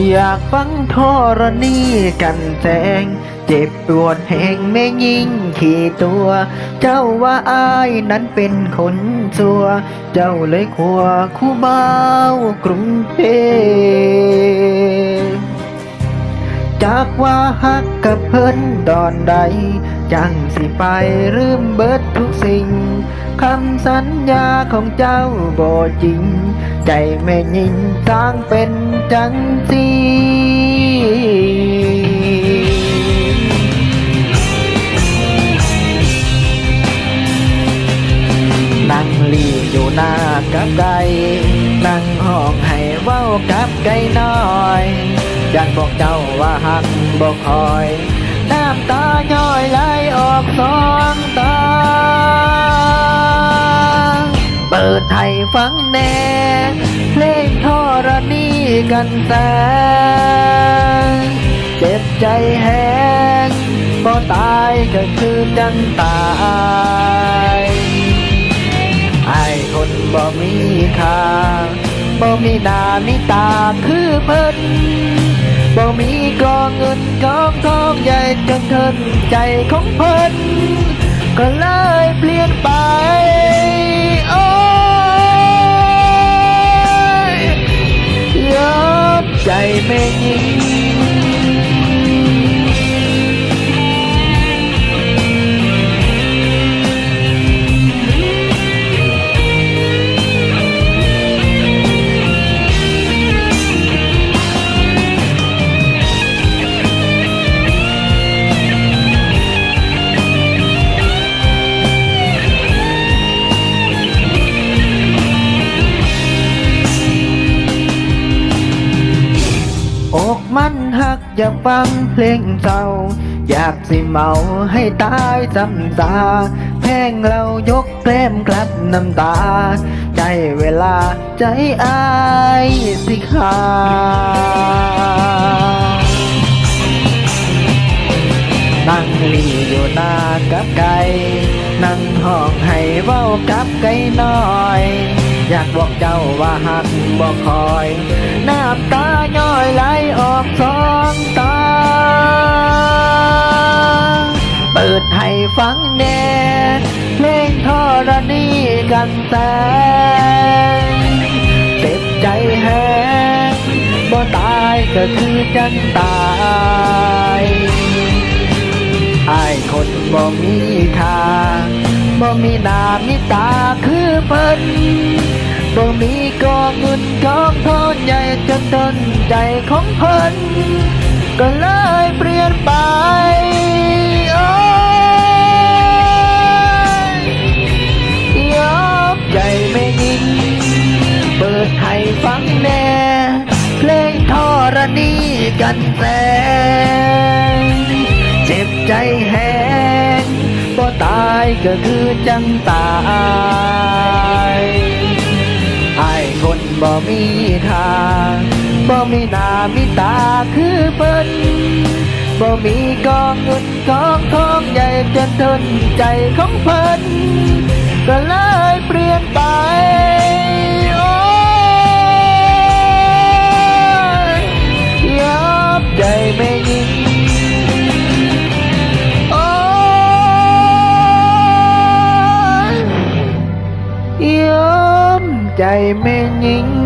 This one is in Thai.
อยากฟังทรณีกันแสง เจ็บปวดแห่งแม่ยิ่งขี่ตัว เจ้าว่าอายนั้นเป็นคนสัว เจ้าเลยขัวคู่เบากรุงเทพ จากว่าฮักกับเพิ่นดอนใด จังสิไปลืมเบิดทุกสิ่ง คำสัญญาของเจ้าบ่จริง ใจแม่ยิงสร้างเป็นจังสีนั่งลีอยู่หน้ากับไก่นั่งห้องให้เว้ากับไก่น้อย ยากบอกเจ้าว่าหักบอกคอย น้ำตาย้อยไหลออกสองตา เปิดให้ฟังแน่เพลงทรณีกันแสงเจ็บใจแห้งบ่ตายก็คือจังตายไอ้คนบ่มีค่า บ่มีหน้ามีตาคือเพิ่นบ่มีกองเงินกองทองใหญ่จนเทินใจของเพิ่นก็เลยเปลี่ยนไปโอ้ยยอมใจไม่ง อกมันหักอย่าฟังเพลงเศร้า อยากสิเมาให้ตายจำตา แพงเรายกแกล้มกลัดน้ำตา ใจเวลาใจอายสิขาดนั่งลีอยู่หน้ากับไก่นั่งห้องให้เว้ากับไก่น้อย อยากบอกเจ้าว่าหักบอกคอยน้ำตาย้อยไหลออกสองตา เปิดให้ฟังแน่เพลงทรณีกันแสงเจ็บใจแห้งบ่ตายก็คือจังตายไอ้ายคนบ่มีค่า บ่มีหน้ามีตาคือเพิ่นบ่มีกองเงินกองทองใหญ่จนต้นใจของเพิ่นก็เลยเปลี่ยนไปโอ้ยยอมใจไม่ยิงเปิดให้ฟังแน่เพลงทรณีกันแสงเจ็บใจแห้ ตายก็คือจังตายไอ้คนบ่มีค่าบ่มีหน้ามีตาคือเปิ้นบ่มีกองเงินกองทองใหญ่จนทนใจของเพิ่นก็เลยเปลี่ยนไป You.